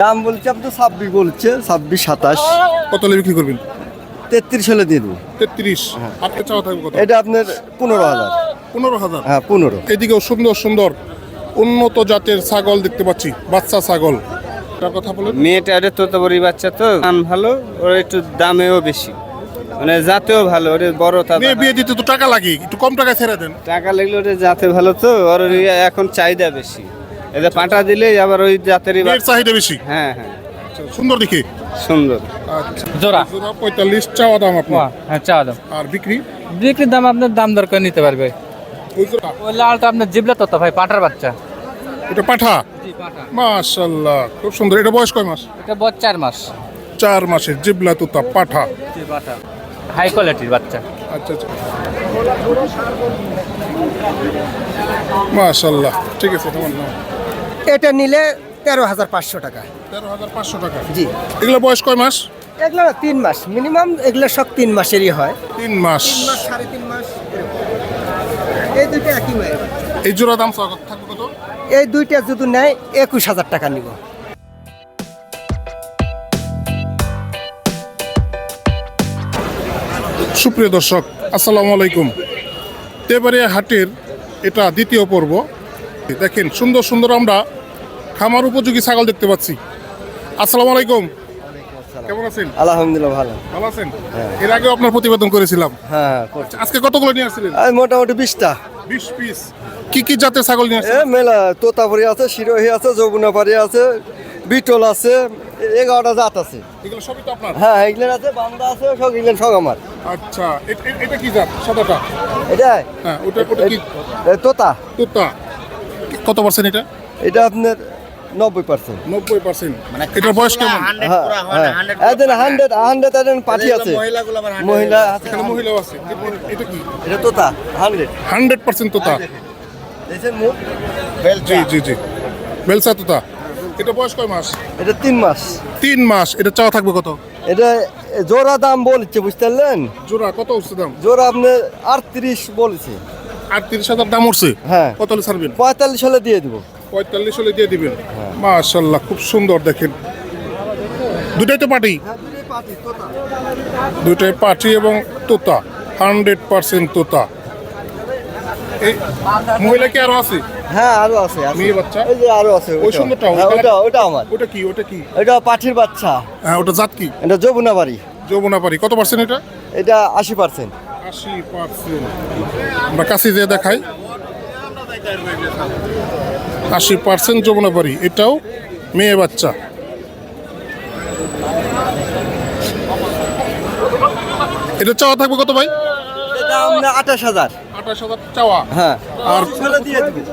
দাম বলছে আপনি ছাব্বিশ বলছে ছাব্বিশ সাতাশ। কত হলে বিক্রি করবেন? তেত্রিশ হলে দিয়ে দেবো। তেত্রিশ? আর চাওয়া থাকবে কত? এটা আপনার পনেরো হাজার। পনেরো হাজার? হ্যাঁ পনেরো। এদিকেও সুন্দর সুন্দর উন্নত জাতের ছাগল দেখতে পাচ্ছি বাচ্চা ছাগল। তার কথা বলেন। মেয়েটা ওটা তোতাবরি বাচ্চা তো দাম ভালো ওর একটু দামেও বেশি। মানে জাতেও ভালো ওটা বড় তাজা মেয়ে বিয়ে দিতে তো টাকা লাগে একটু কম টাকায় ছেড়ে দেন। টাকা লাগলে ওটা জাতে ভালো তো ওর ওই এখন চাহিদা বেশি। এতে পাটা দিলে আবার ওই জাতেরই চাহিদা বেশি? হ্যাঁ হ্যাঁ। আচ্ছা, সুন্দর দেখে? সুন্দর। আচ্ছা। জোড়া। জোড়া পঁয়তাল্লিশ চাওয়া দাম আপনার? হ্যাঁ চা দাম। আর বিক্রি? বিক্রির দাম আপনার দাম দর করে নিতে পারবে। ওই জোড়া? ওই লালটা আপনার জিবলা তো ভাই পাটার বাচ্চা। এটা পাঠা? মাশাল্লাহ খুব সুন্দর। এটা বয়স কয় মাস? এটা বড় চার মাস। চার মাসের জিবলা তোতা পাঠা। হাই কোয়ালিটির বাচ্চা। আচ্ছা আচ্ছা। মাশাল্লাহ ঠিক আছে তোমার নাম? এটা নিলে তেরো হাজার পাঁচশো টাকা। তেরো হাজার পাঁচশো টাকা। জি। এগুলো বয়স কয় মাস? এগুলো তিন মাস। মিনিমাম এগুলো সব তিন মাসেরই হয়। তিন মাস। তিন মাস সাড়ে তিন মাস এই দুইটা একই মায়ের। এই জোড়া দাম থাকবে কত? এই দুইটা যদি নেয় একুশ হাজার টাকা নিব। সুপ্রিয় দর্শক আসসালামু আলাইকুম। তেবারিয়া হাটের এটা দ্বিতীয় পর্ব। দেখেন সুন্দর সুন্দর আমরা খামার উপযোগী ছাগল দেখতে পাচ্ছি। আসসালামু আলাইকুম। কেমন আছেন? আলহামদুলিল্লাহ ভালো। ভালো আছেন? এর আগে আপনার প্রতিবেদন করেছিলাম। হ্যাঁ হ্যাঁ আজকে কতগুলো নিয়ে আসছিলেন? মোটামুটি বিশটা। বিশ পিস। কি কি জাতের ছাগল নিয়ে আসছেন? মেলা তোতাপুরি আছে শিরোহি আছে যমুনাপাড়ি আছে বিটল আছে এগারোটা জাত আছে। এগুলো সবই তো আপনার? হ্যাঁ এগুলো আছে বান্দা আছে সব এগুলো সব আমার। আচ্ছা এটা কি জাত? সাদাটা? এটা? হ্যাঁ ওটা ওটা কি? তোতা। তোতা। কত পার্সেন্ট এটা? এটা আপনার নব্বই পার্সেন্ট নব্বই পার্সেন্ট এটার বয়স কেমন? হ্যাঁ হ্যাঁ। হান্ড্রেড হান্ড্রেড পাঠি আছে। মহিলা আছে। মহিলাও আছে। এটা কি? এটা তোতা হান্ড্রেড হান্ড্রেড পার্সেন্ট তোতা। দেখছেন জি জি জি। বেলসা তোতা। এটা বয়স কয় মাস? এটা তিন মাস। তিন মাস। এটা চাওয়া থাকবে কত? এটা জোড়া দাম বলছে বুঝতে পারলেন জোড়া কত উঠছে দাম? জোড়া আপনি আটত্রিশ বলছে। আটত্রিশ হাজার দাম উঠছে? হ্যাঁ। কত হলে ছাড়বেন? পঁয়তাল্লিশ হলে দিয়ে দেবো। পঁয়তাল্লিশ হলে দিয়ে দিবেন। মাশাল্লাহ খুব সুন্দর দেখেন। দুটাই তো পাটি দুটাই পাটি এবং তোতা হান্ড্রেড পার্সেন্ট তোতা। এই মহিলা কি আরও আছে? হ্যাঁ আরও আছে। মেয়ে বাচ্চা? এই যে আরও আছে ওই। সুন্দরটা, হ্যাঁ? ওটা ওটা আমার। ওটা কি ওটা কি? এটা পাঠির বাচ্চা। হ্যাঁ ওটা জাত কি? এটা যমুনা বাড়ি। যৌবনা পারি কত পার্সেন্ট এটা? এটা আশি পার্সেন্ট। আশি পার্সেন্ট। আমরা কাছে যে দেখাই। আশি পার্সেন্ট যমুনা পারি এটাও মেয়ে বাচ্চা। এটা চাওয়া থাকবে কত ভাই? আঠাশ হাজার। আঠাশ হাজার চাওয়া? হ্যাঁ। আর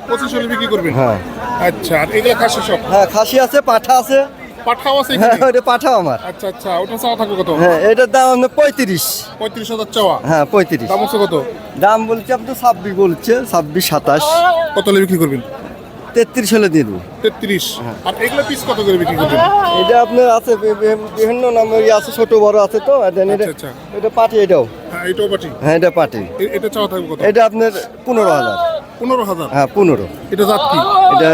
পঁচিশ হলে বিক্রি করবেন হ্যাঁ। আচ্ছা আর এগুলো খাসি সব? হ্যাঁ খাসি আছে পাঠা আছে। পাঠাও আছে হ্যাঁ? ওটা আমার। আচ্ছা আচ্ছা ওটা চাওয়া থাকবে কত? হ্যাঁ এটার দাম আপনার পঁয়ত্রিশ। পঁয়ত্রিশ হাজার চাওয়া? হ্যাঁ পঁয়ত্রিশ। দাম হচ্ছে কত? দাম বলছে আপনি ছাব্বিশ বলছে ছাব্বিশ সাতাশ। কত হলে বিক্রি করবেন? তেত্রিশ হলে দিয়ে দেবো। তেত্রিশ। আর এগুলো পিস কত করে বিক্রি করবেন এটা আপনার আছে বিভিন্ন নামের ইয়ে আছে ছোট বড় আছে তো আর এটা আচ্ছা, আচ্ছা। এটা পাটি এটাও। হ্যাঁ এটাও পাটি। হ্যাঁ এটা পাটি। এটা চাওয়া থাকবে কত? এটা আপনার পনেরো হাজার। পনেরো হাজার? হ্যাঁ পনেরো। এটা জাত কি? এটা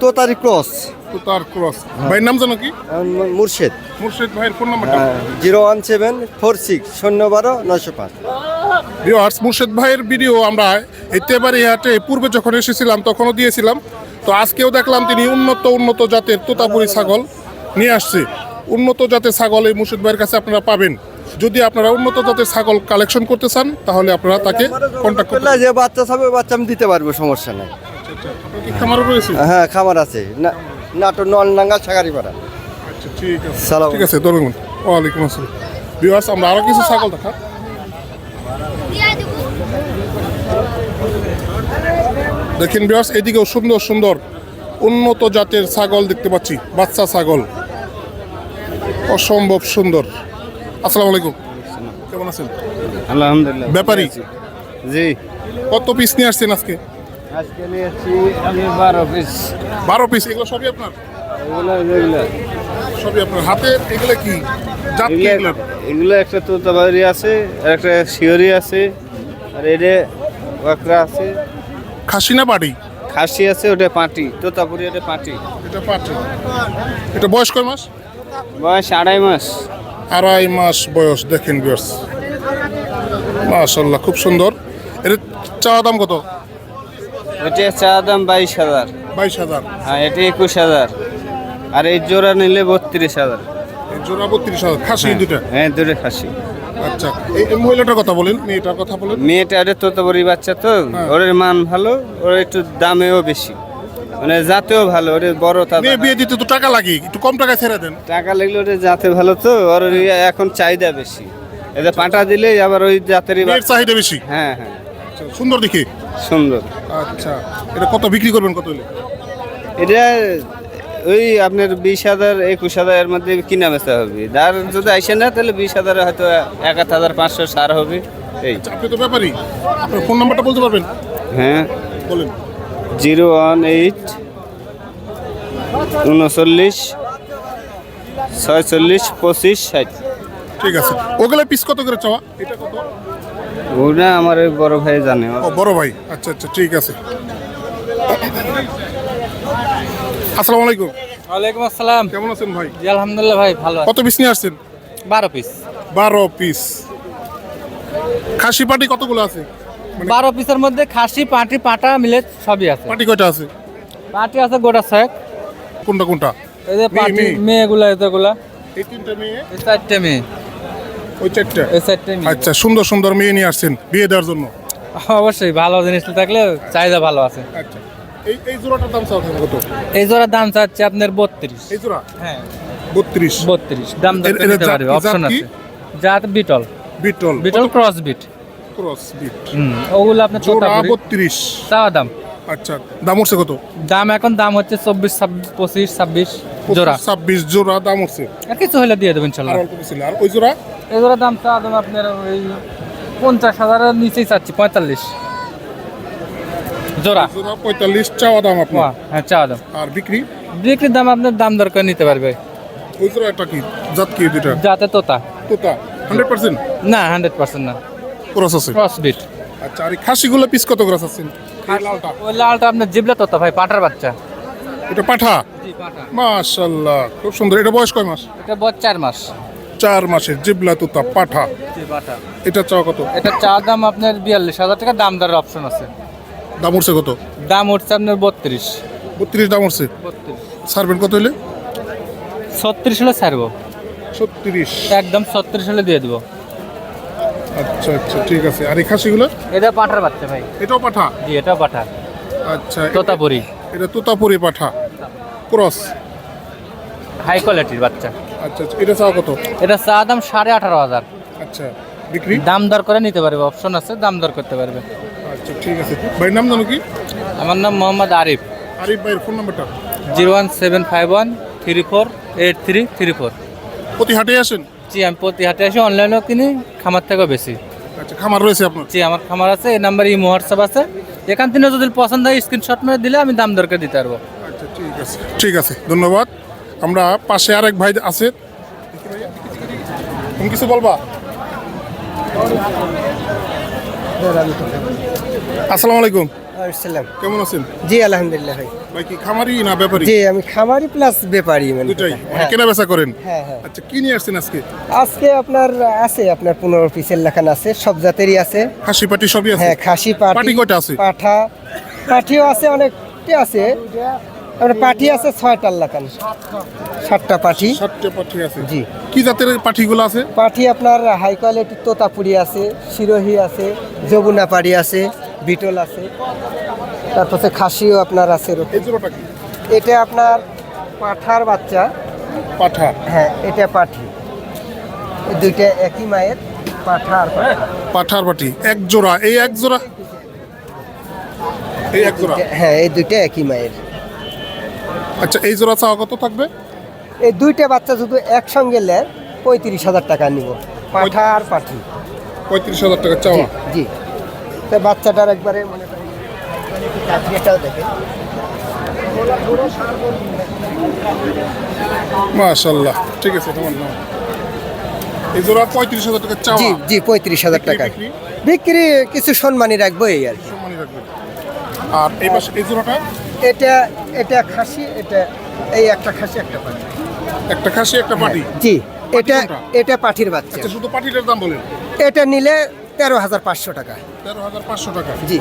তোতারি ক্রস। তো তার ক্রস ভাইয়ের নাম জানো কি? মুর্শেদ। মুর্শিদ ভাইয়ের ফোন নাম্বারটা zero one seven four six শূন্য বারো নশো পাঁচ। ভিউয়ার্স মুর্শিদ ভাইয়ের ভিডিও আমরা এতেবারে হাটে পূর্বে যখন এসেছিলাম তখনও দিয়েছিলাম। তো আজকেও দেখলাম তিনি উন্নত উন্নত জাতের তোতাপুরি ছাগল নিয়ে আসছে। উন্নত জাতের ছাগল এই মুর্শিদ ভাইয়ের কাছে আপনারা পাবেন। যদি আপনারা উন্নত জাতের ছাগল কালেকশন করতে চান তাহলে আপনারা তাকে কন্ট্যাক্ট করতে যে বাচ্চা থাকবে বাচ্চা আমি দিতে পারব সমস্যা নেই। খামারও রয়েছে? হ্যাঁ খামার আছে। না নাটোর নলডাঙ্গা সাগারি পাড়া আচ্ছা ঠিক আছে। ঠিক আছে ধরুন ওয়ালাইকুম আসসালাম। ভিউয়ার্স আমরা আরও কিছু ছাগল দেখা দেখেন বিয়াস এদিকেও সুন্দর সুন্দর উন্নত জাতের ছাগল দেখতে পাচ্ছি বাচ্চা ছাগল। অসম্ভব সুন্দর। আসসালামু আলাইকুম। কেমন আছেন? আলহামদুলিল্লাহ ব্যাপারী? জি। কত পিস নিয়ে আসছেন আজকে? আজকে নিয়েছি আমি বারো পিস বারো পিস এগুলো সবই আপনার? সবই আপনার হাতে? এগুলো কি? এগুলো একটা তোতাবাড়ি আছে আর একটা শিওরি আছে আর এটা আছে। খাসি না পাটি? খাসি আছে ওটা পাটি তোতাপুরি ওটা পাটি। এটা পাটি। এটা বয়স কয় মাস? বয়স আড়াই মাস। আড়াই মাস বয়স দেখেন বিয়ার্স মাশাল্লাহ খুব সুন্দর। এর চাওয়া দাম কত? এটা চা দাম বাইশ হাজার। বাইশ হাজার। হ্যাঁ এটা একুশ হাজার। আর এই জোড়া নিলে বত্রিশ হাজার। এই জোড়া বত্রিশ হাজার খাসি দুটা হ্যাঁ দুটো খাসি। আচ্ছা এই মহিলাটার কথা বলেন মেয়েটার কথা বলেন। মেয়েটা আরে তোতাবড়ি বাচ্চা তো হ্যাঁ। ওর মান ভালো ওর একটু দামেও বেশি। মানে জাতেও ভালো ওর বড় তা বিয়ে দিতে তো টাকা লাগে একটু কম টাকায় ছেড়ে দেন। টাকা লাগলে ওর জাতে ভালো তো ওর এখন চাহিদা বেশি। এদের পাটা দিলে আবার ওই জাতেরই চাহিদা বেশি? হ্যাঁ হ্যাঁ। আচ্ছা, সুন্দর দেখি? সুন্দর। আচ্ছা এটা কত বিক্রি করবেন কত হলে? এটা ওই আপনার বিশ হাজার একুশ হাজার এর মধ্যে কিনা বেচা হবে। আর যদি আইসে না তাহলে বিশ হাজার হয়তো এক হাজার পাঁচশো সার হবে। এই। আচ্ছা, আপনি তো ব্যাপারই আপনার ফোন নাম্বারটা বলতে পারবেন? হ্যাঁ। বলেন। জিরো ওয়ান এইট উনচল্লিশ ছয়চল্লিশ পঁচিশ ষাট। ঠিক আছে। ওগুলো পিস কত করে চাওয়া? এটা কত? ওটা আমার ওই বড় ভাই জানে। বড় ভাই। আচ্ছা আচ্ছা ঠিক আছে। আসসালামু আলাইকুম। ওয়ালাইকুম আসসালাম। কেমন আছেন ভাই? জি আলহামদুলিল্লাহ ভাই ভালো কত পিস নিয়ে আসছেন? বারো পিস বারো পিস খাসি পাটি কতগুলো আছে? বারো পিসের মধ্যে খাসি পাটি পাটা মিলে সবই আছে। পাটি কয়টা আছে? পাটি আছে গোটা ছয়েক। কোনটা কোনটা? এই যে পাটি মেয়ে। মেয়েগুলো এতগুলা এই তিনটা মেয়ে? এই চারটে মেয়ে। ওই চারটা? এই চারটে মেয়ে। আচ্ছা সুন্দর সুন্দর মেয়ে নিয়ে আসছেন বিয়ে দেওয়ার জন্য। অবশ্যই ভালো জিনিস থাকলে চাহিদা ভালো আছে। আচ্ছা। এই এই জোড়াটার দাম চাও কত? এই জোড়ার দাম চাচ্ছে আপনার বত্রিশ। এই জোড়া? হ্যাঁ। বত্রিশ। বত্রিশ। দাম জাত পারবে অপশন আছে। জাত বিটল। বিটল। বিটল ক্রস বিট ক্রস বিট হুম ওগুলো আপনার জোড়া বত্রিশ। চাওয়া দাম। আচ্ছা দাম হচ্ছে কত? দাম এখন দাম হচ্ছে চব্বিশ ছাব্বিশ পঁচিশ ছাব্বিশ জোড়া। ছাব্বিশ জোড়া দাম হচ্ছে। আর কিছু হলে দিয়ে দেবেন। আর ওই জোড়া? এই জোড়া দাম চাওয়া দাম আপনার ওই পঞ্চাশ হাজারের নিচেই চাচ্ছি পঁয়তাল্লিশ। জোড়া? জোড়া পঁয়তাল্লিশ চাওয়া দাম আপনার। হ্যাঁ চাওয়া দাম। আর বিক্রি? বিক্রির দাম আপনার দাম দর করে নিতে পারবে। জোড়া একটা কি? জাত কি দুটা যাতে তোতা। তোতা? Hundred percent? না হান্ড্রেড পার্সেন্ট না। ক্রস আছে? ক্রস বিট। আচ্ছা আর খাসিগুলো পিস কত করে আছেন লালটা? ওই লালটা আপনার জিবলা তোতা ভাই পাটার বাচ্চা। এটা পাঠা? জি পাটা মাশাল্লাহ খুব সুন্দর। এটা বয়স কয় মাস? এটা বর চার মাস। চার মাসের জিবলা তুতা পাঠা। পাটা এটা চাওয়া কত? এটা চা দাম আপনার বিয়াল্লিশ হাজার টাকা দাম দরের অপশন আছে। দাম উঠছে কত? দাম উঠছে আপনার বত্রিশ। বত্রিশ দাম উঠছে। সারবেন কত হইলে ছত্রিশ হলে ছাড়বো। ছত্রিশ। একদম ছত্রিশ হলে দিয়ে দেবো। আচ্ছা আচ্ছা ঠিক আছে। আর এই খাসিগুলো? এটা পাঠার বাচ্চা ভাই। এটাও পাঠা? জি এটাও পাঠা। আচ্ছা তোতাপুরি। এটা তোতাপুরি পাঠা। ক্রস? হাই কোয়ালিটির বাচ্চা। আচ্ছা আচ্ছা এটা চাওয়া কত? এটা চা দাম সাড়ে আঠারো হাজার। আচ্ছা বিক্রি? দাম দর করে নিতে পারবে অপশন আছে দাম দর করতে পারবে। আচ্ছা ঠিক আছে। ভাইয়ের নাম জানো কি? আমার নাম মোহাম্মদ আরিফ। আরিফ ভাইয়ের ফোন নাম্বারটা? Zero one seven five one three four eight three three four. প্রতি হাটে আসেন? জি আমি প্রতি হাটে এসে অনলাইনেও কিনি খামার থেকেও বেশি আচ্ছা খামার রয়েছে আপনার? জি আমার খামার আছে এই নাম্বার ইমো হোয়াটসঅ্যাপ আছে। এখান থেকে যদি পছন্দ হয় স্ক্রিনশট মেরে দিলে আমি দাম দরকার দিতে পারব। আচ্ছা ঠিক আছে ঠিক আছে ধন্যবাদ। আমরা পাশে আরেক ভাই আছে। তুমি কিছু বলবা? আসসালামু আলাইকুম। আসসালাম। কেমন আছেন? জি আলহামদুলিল্লাহ ভাই। ভাই কি খামারি না ব্যাপারী? জি আমি খামারি প্লাস ব্যাপারী মানে দুটাই। মানে হ্যাঁ। কেনা বেচা করেন? হ্যাঁ হ্যাঁ। আচ্ছা কি নিয়ে আসছেন আজকে? আজকে আপনার আছে আপনার পনেরো পিসের লেখান আছে সব জাতেরই আছে। পাটি সবই আছে? হ্যাঁ খাসি পাটি পাটি কয়টা আছে? পাঠা। পাঠিও আছে অনেকটি আছে। আপনার পাঠি আছে ছয়টার লেখান সাতটা পাঠি। সাতটা পাটি আছে। জি। কি জাতের পাটিগুলো আছে? পাঠি আপনার হাই কোয়ালিটির তোতাপুরি আছে সিরোহি আছে যমুনা পাড়ি আছে বিটল আছে। তারপর খাসিও আপনার আছে এটা আপনার পাঠার বাচ্চা। পাঠা। হ্যাঁ এটা পাঠি। এই দুইটা একই মায়ের পাঠা আর পাঠা। পাঠার পাটি এক জোড়া। এই এক জোড়া? এই এক জোড়া। হ্যাঁ এই দুইটা একই মায়ের। আচ্ছা এই জোড়া চাওয়া কত থাকবে? এই দুইটা বাচ্চা শুধু একসঙ্গে নেয় পঁয়ত্রিশ হাজার টাকা নিব। পাঠা আর পাঠি। পঁয়ত্রিশ হাজার টাকা চাওয়া? জি তো বাচ্চাটার একবারে মনে করেন কাঠরিয়াটাও মাশাল্লাহ ঠিক আছে তোমার নাম? এই জোড়া পঁয়ত্রিশ হাজার টাকা চাওয়া? জি জি পঁয়ত্রিশ হাজার টাকা বিক্রি? কিছু সম্মানী রাখব এই আর কি। সম্মানই রাখবে। আর এই পাশে এই জোড়াটা? এটা এটা খাসি এটা এই একটা খাসি একটা পাঠি একটা খাসি একটা পাটি? জি। এটা? এটা পাঠির বাচ্চা। আচ্ছা শুধু পাটিটার দাম বলেন। এটা নিলে তেরো হাজার পাঁচশো টাকা। তেরো হাজার পাঁচশো টাকা। জি।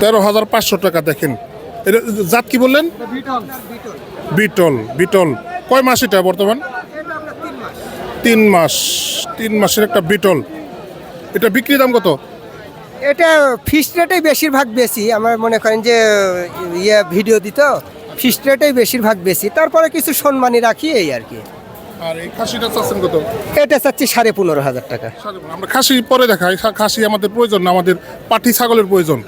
তেরো হাজার পাঁচশো টাকা দেখেন। এটা জাত কি বললেন? বিটল। বিটল। কয় মাস এটা বর্তমান? তিন মাস। তিন মাসের একটা বিটল। এটা বিক্রি দাম কত? এটা ফিক্সড রেটেই বেশিরভাগ বেশি। আমার মনে করেন যে ইয়ে ভিডিও দিত ফিক্সড রেটেই বেশিরভাগ বেশি। তারপরে কিছু সম্মানী রাখি এই আর কি। আর এই খাসিটা চাচ্ছেন কত? এটা চাচ্ছি সাড়ে পনেরো হাজার টাকা। আমরা খাসি পরে দেখাই। খা- খাসি আমাদের প্রয়োজন না আমাদের পাটি ছাগলের প্রয়োজন।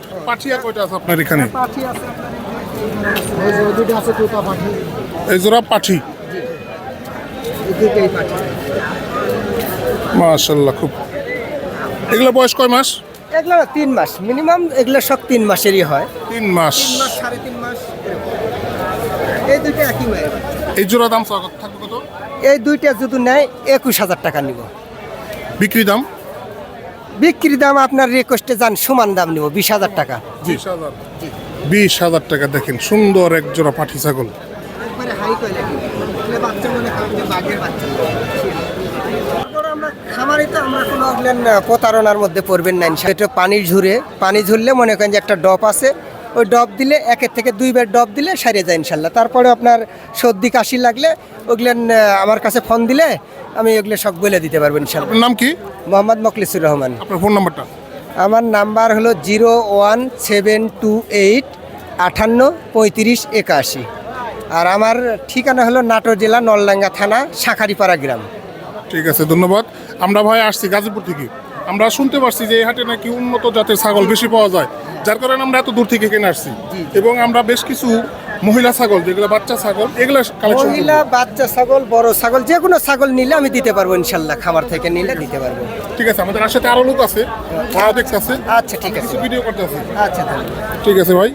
কয়টা আছে আপনার এখানে? এই জোড়া পাঠি। মাশাল্লাহ খুব। এগুলো বয়স কয় মাস? এগুলো তিন মাস মিনিমাম এগুলো সব তিন মাসেরই হয়। তিন মাস। সাড়ে তিন মাস এই দুইটা একই মায়ের এই জোড়া দাম থাকবে কত? এই দুইটা যদি নেয় একুশ হাজার টাকা নিব। বিক্রি দাম? বিক্রির দাম আপনার রিকোয়েস্টে যান সমান দাম নিব বিশ হাজার টাকা। জি। বিশ হাজার। টাকা দেখেন সুন্দর এক জোড়া পাঠি ছাগল। একবারে হাই কোয়ালিটি বাচ্চা মনে করেন যে বাঘের বাচ্চা। তারপরে আমরা কোনো ওগুলেন প্রতারণার মধ্যে পড়বেন না। এটা পানি ঝুরে পানি ঝুরলে মনে করেন যে একটা ডপ আছে ওই ডপ দিলে একের থেকে দুইবার ডপ দিলে সারিয়ে যায় ইনশাল্লাহ তারপরে আপনার সর্দি কাশি লাগলে ওগুলেন আমার কাছে ফোন দিলে আমি ওগুলো সব বলে দিতে পারব ইনশাল্লাহ নাম কি? মোহাম্মদ মকলিসুর রহমান। আপনার ফোন নাম্বারটা? আমার নাম্বার হলো zero one seven two eight আটান্ন পঁয়ত্রিশ একাশি। আর আমার ঠিকানা হলো নাটোর জেলা নলডাঙ্গা থানা শাখারিপাড়া গ্রাম। ঠিক আছে ধন্যবাদ। আমরা ভাই আসছি গাজীপুর থেকে। আমরা শুনতে পারছি যে এই হাটে নাকি উন্নত জাতের ছাগল বেশি পাওয়া যায়। যার কারণে আমরা এত দূর থেকে কিনে আসছি। এবং আমরা বেশ কিছু মহিলা ছাগল যেগুলো বাচ্চা ছাগল এগুলো মহিলা বাচ্চা ছাগল বড় ছাগল যে কোনো ছাগল নিলে আমি দিতে পারব ইনশাল্লাহ খামার থেকে নিলে দিতে পারব। ঠিক আছে আমাদের সাথে আরও লোক আছে ওরাও দেখতে আছে আচ্ছা ঠিক আছে। ভিডিও করতে আছে আচ্ছা ঠিক আছে ভাই।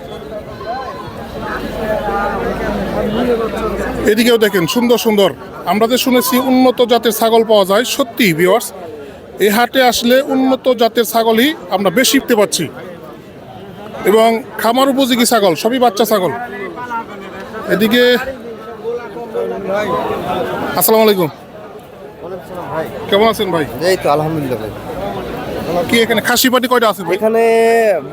এদিকেও দেখেন সুন্দর সুন্দর। আমরা যে শুনেছি উন্নত জাতের ছাগল পাওয়া যায় সত্যি ভিওয়ার্স এই হাটে আসলে উন্নত জাতের ছাগলই আমরা বেশি পেতে পাচ্ছি। এবং খামার উপযোগী ছাগল সবই বাচ্চা ছাগল। এদিকে আসসালামু আলাইকুম। কেমন আছেন ভাই? এই তো আলহামদুলিল্লাহ ভাই। কি এখানে খাসি পাটি কয়টা আছে এখানে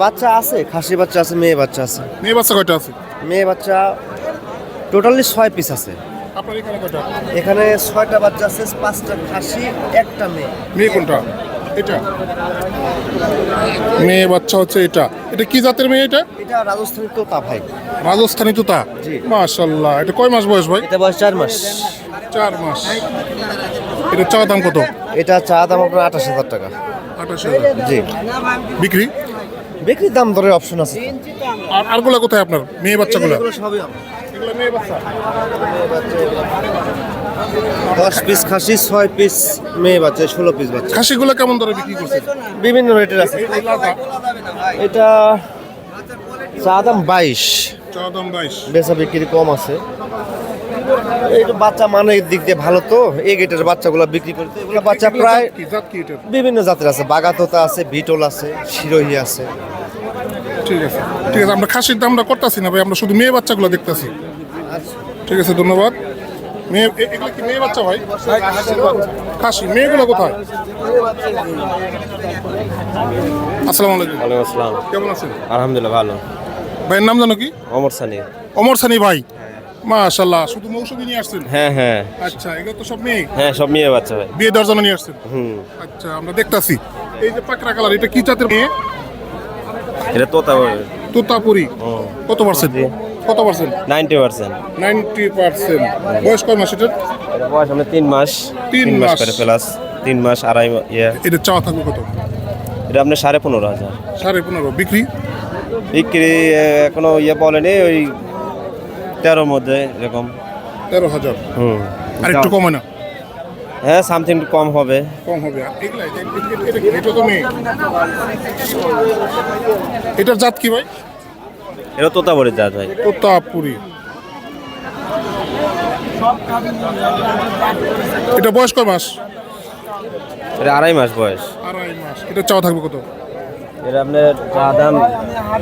বাচ্চা আছে খাসি বাচ্চা আছে মেয়ে বাচ্চা আছে। মেয়ে বাচ্চা কয়টা আছে? মেয়ে বাচ্চা টোটালি ছয় পিস আছে। এখানে ছয়টা বাচ্চা আছে পাঁচটা খাসি একটা মেয়ে। মেয়ে কোনটা? এটা? মেয়ে বাচ্চা হচ্ছে এটা। এটা কি জাতের মেয়ে এটা? এটা রাজস্থানী তোতা ভাই। রাজস্থানি তুতা। মাশাল্লাহ। এটা কয় মাস বয়স ভাই? এটা বয়স চার মাস। চার মাস। এটা চা দাম কত? এটা চা দাম আপনার আঠাশ হাজার টাকা। আঠাশ হাজার। জি। বিক্রি? বিক্রির দাম দরের অপশন আছে। আর আরগুলা কোথায় আপনার? মেয়ে বাচ্চাগুলো? সবই দশ পিস খাসি ছয় পিস মেয়ে বাচ্চা ষোলো পিস বাচ্চা। খাসিগুলো কেমন দরে বিক্রি করছেন বিভিন্ন রেটের আছে। এটা চা দাম বাইশ। চা দাম বাইশ। বেচা বিক্রি কম আছে। এইটা বাচ্চা মানের দিক দিয়ে ভালো তো এই গেটের বাচ্চাগুলো বিক্রি করতে। এগুলো বাচ্চা প্রায় এটা বিভিন্ন জাতের আছে। বাগাতোতা আছে বিটল আছে শিরোহি আছে। ঠিক আছে। ঠিক আছে আমরা খাসির দামটা করতেছি না ভাই আমরা শুধু মেয়ে বাচ্চাগুলো দেখতেছি। ঠিক আছে ধন্যবাদ। মেয়ে এগুলো কি মেয়ে বাচ্চা ভাই খাসি। মেয়েগুলো কোথায়? আসসালামু আলাইকুম। ওয়ালাইকুম আসসালাম। কেমন আছেন? আলহামদুলিল্লাহ ভালো। ভাইয়ের নাম জানো কি? অমর সানি। অমর সানি ভাই। মাশাল্লাহ শুধু মৌসুমি নিয়ে আসছেন? হ্যাঁ হ্যাঁ। আচ্ছা এগুলো তো সব মেয়ে? হ্যাঁ সব মেয়ে বাচ্চা ভাই। বিয়ে দেওয়ার জন্য নিয়ে আসছেন? হুম। আচ্ছা আমরা দেখতাছি। এই যে পাকড়া কালার এটা কি জাতের মেয়ে? এটা তোতা তোতাপুরি। কত পার্সেন্ট? কত percent ninety percent ninety percent বয়স কয় মাস এটা বয়স আমরা তিন মাস তিন মাস। করে প্লাস তিন মাস আড়াই ইয়ে এটা চাওয়া থাকবে কত এটা আপনার সাড়ে পনেরো হাজার সাড়ে পনেরো বিক্রি বিক্রি এখনও ইয়ে বলেনি ওই তেরোর মধ্যে এরকম তেরো হাজার হুম আর একটু কমে না হ্যাঁ সামথিং কম হবে কম হবে এটার জাত কি ভাই এটা তোতা বলে যা ভাই তোতাপুরি। এটা বয়স কয় মাস? এটা আড়াই মাস বয়স। আড়াই মাস। এটা চাওয়া থাকবে কত? এটা আপনার চা দাম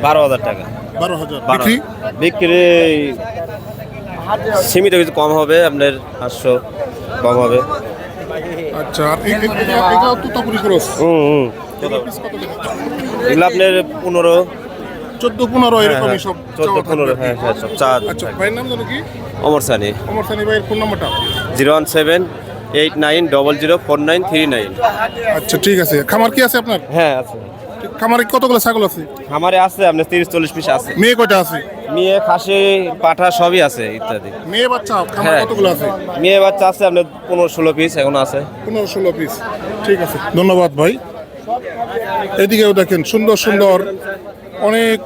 বারো হাজার টাকা। বারো হাজার। বিক্রি? বিক্রি সীমিত কিছু কম হবে আপনার পাঁচশো কম হবে। আচ্ছা তোতাপুরি এগুলো আপনার পনেরো চোদ্দ পনেরো এরকমই সব চোদ্দ পনেরো। হ্যাঁ হ্যাঁ সব চা আচ্ছা ভাইয়ের নাম জানো কি? অমর সানি। অমর সানি ভাইয়ের ফোন নাম্বারটা zero one seven eight nine double zero four nine three nine. আচ্ছা ঠিক আছে। খামার কি আছে আপনার? হ্যাঁ আছে। খামারে কতগুলো ছাগল আছে? আমারে আছে আপনার তিরিশ চল্লিশ পিস আছে। মেয়ে কয়টা আছে? মেয়ে খাসি পাঠা সবই আছে ইত্যাদি। মেয়ে বাচ্চা খামার হ্যাঁ। কতগুলো আছে? মেয়ে বাচ্চা আছে আপনার পনেরো ষোলো পিস এখন আছে। পনেরো ষোলো পিস। ঠিক আছে ধন্যবাদ ভাই। এদিকেও দেখেন সুন্দর সুন্দর অনেক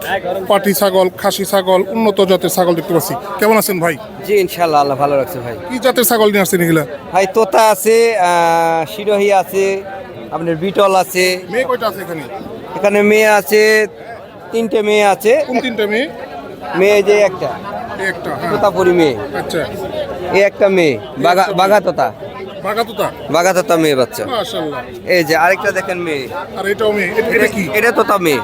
পাটি ছাগল খাসি ছাগল উন্নত জাতের ছাগল দেখতে পাচ্ছি। কেমন আছেন ভাই? জি ইনশাল্লাহ আল্লাহ ভালো রাখছে ভাই। কি জাতের ছাগল নিয়ে আসছেন এগুলা? ভাই তোতা আছে শিরোহী আছে আপনার বিটল আছে। মেয়ে কয়টা আছে এখানে? এখানে মেয়ে আছে তিনটে মেয়ে আছে। কোন তিনটা মেয়ে? মেয়ে যে একটা। একটা হ্যাঁ। তোতাপুরি মেয়ে। আচ্ছা। এ একটা মেয়ে বাঘা বাঘা তোতা বাঘা তোতা বাঘা তোতা মেয়ে বাচ্চা। মাশাআল্লাহ। এই যে আরেকটা দেখেন মেয়ে। আর এটাও মেয়ে এটা- কি? এটা তোতা মেয়ে।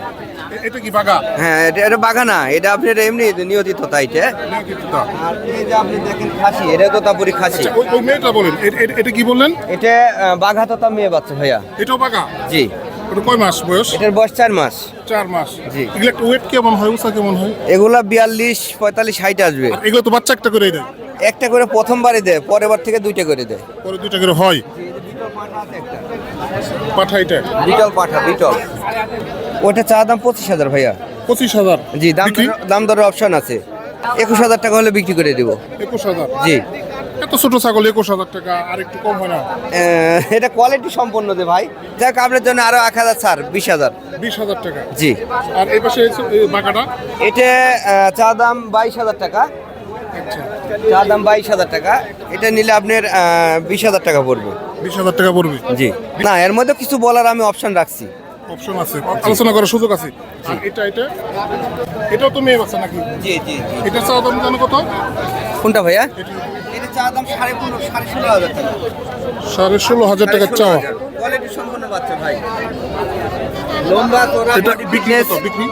এটা কি বাঘা হ্যাঁ এটা এটা বাঘা না এটা আপনার এমনি নিয়তি তোতা এটা আর এই যে আপনি দেখেন খাসি এটা তোতাপুরি খাসি। আচ্ছা ওই মেয়েটা বলেন এটা কি বললেন? এটা বাঘা তোতা মেয়ে বাচ্চা ভাইয়া। এটাও বাঘা? জি। ওটা কয় মাস বয়স? এটার বয়স চার মাস। চার মাস। জি। এগুলো একটা ওয়েট কেমন হয় উষা কেমন হয়? এগুলা বিয়াল্লিশ পঁয়তাল্লিশ আসবে। এগুলো তো বাচ্চা একটা করে দেয়। একটা করে প্রথমবারে দেয় পরের বার থেকে দুইটা করে দেয়। পরে দুইটা করে হয়। পাঠা এটা? বিটল পাঠা বিটল। ওটা চা দাম পঁচিশ হাজার ভাইয়া। পঁচিশ হাজার। জি দাম? দাম দরের অপশন আছে। একুশ হাজার টাকা হলে বিক্রি করে দিব। একুশ হাজার? জি। এত ছোট ছাগল একুশ হাজার টাকা আর একটু কম হয় না? এটা কোয়ালিটি সম্পন্ন দে ভাই। যাক আপনার জন্য আরও এক হাজার ছাড় বিশ হাজার। বিশ হাজার টাকা। জি। আর এই পাশে বাঁকাটা? এটা চা দাম বাইশ হাজার টাকা। আচ্ছা। চা দাম বাইশ হাজার টাকা। এটা নিলে আপনার বিশ হাজার টাকা পড়বে। বিশ হাজার টাকা পড়বে? জি। না এর মধ্যে কিছু বলার আমি অপশন রাখছি। অপশন আছে। আলোচনা করার সুযোগ আছে। আর এটা এটা এটাও তো মেয়ে বাচ্চা নাকি? জি জি এটা চাওয়া দাম জানো কত কোনটা ভাইয়া? এটা এটা চা দাম সাড়ে পনেরো সাড়ে ষোলো হাজার টাকা। সাড়ে ষোলো হাজার টাকা চাওয়া কোয়ালিটি সম্পন্ন বাচ্চা ভাই। লম্বা তোরা এটা বিক্রি। কত? বিক্রি?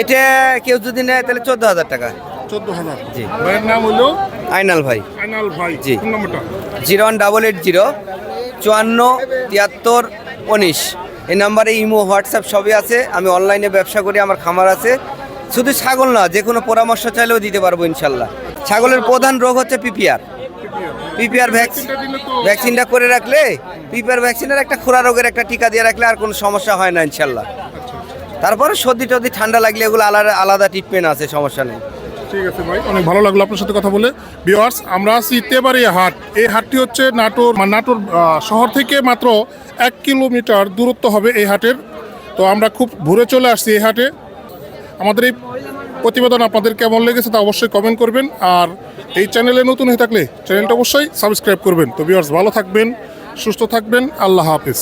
এটা কেউ যদি নেয় তাহলে চোদ্দ হাজার টাকা। চোদ্দ হাজার। জি। ভাইয়ের নাম হলো? আইনাল ভাই। আইনাল ভাই। জি। ফোন নম্বরটা? Zero one double eight zero চুয়ান্ন তিয়াত্তর উনিশ। এই নাম্বারে ইমো, হোয়াটসঅ্যাপ সবই আছে। আমি অনলাইনে ব্যবসা করি, আমার খামার আছে। শুধু ছাগল না, যে কোনো পরামর্শ চাইলেও দিতে পারব ইনশাল্লাহ। ছাগলের প্রধান রোগ হচ্ছে পিপিআর। পিপিআর ভ্যাকসিন ভ্যাকসিনটা করে রাখলে, পিপিআর ভ্যাকসিনের একটা খোরা রোগের একটা টিকা দিয়ে রাখলে আর কোনো সমস্যা হয় না ইনশাল্লাহ। তারপরে সর্দি টর্দি ঠান্ডা লাগলে এগুলো আলাদা আলাদা ট্রিটমেন্ট আছে, সমস্যা নেই। ঠিক আছে ভাই, অনেক ভালো লাগল আপনার সাথে কথা বলে। বিওয়ার্স আমরা আছি তেবাড়িয়া হাট। এই হাটটি হচ্ছে নাটোর নাটোর শহর থেকে মাত্র এক কিলোমিটার দূরত্ব হবে এই হাটের। তো আমরা খুব ঘুরে চলে আসছি এই হাটে। আমাদের এই প্রতিবেদন আপনাদের কেমন লেগেছে তা অবশ্যই কমেন্ট করবেন। আর এই চ্যানেলে নতুন হয়ে থাকলে চ্যানেলটা অবশ্যই সাবস্ক্রাইব করবেন। তো বিওয়ার্স ভালো থাকবেন, সুস্থ থাকবেন, আল্লাহ হাফিজ।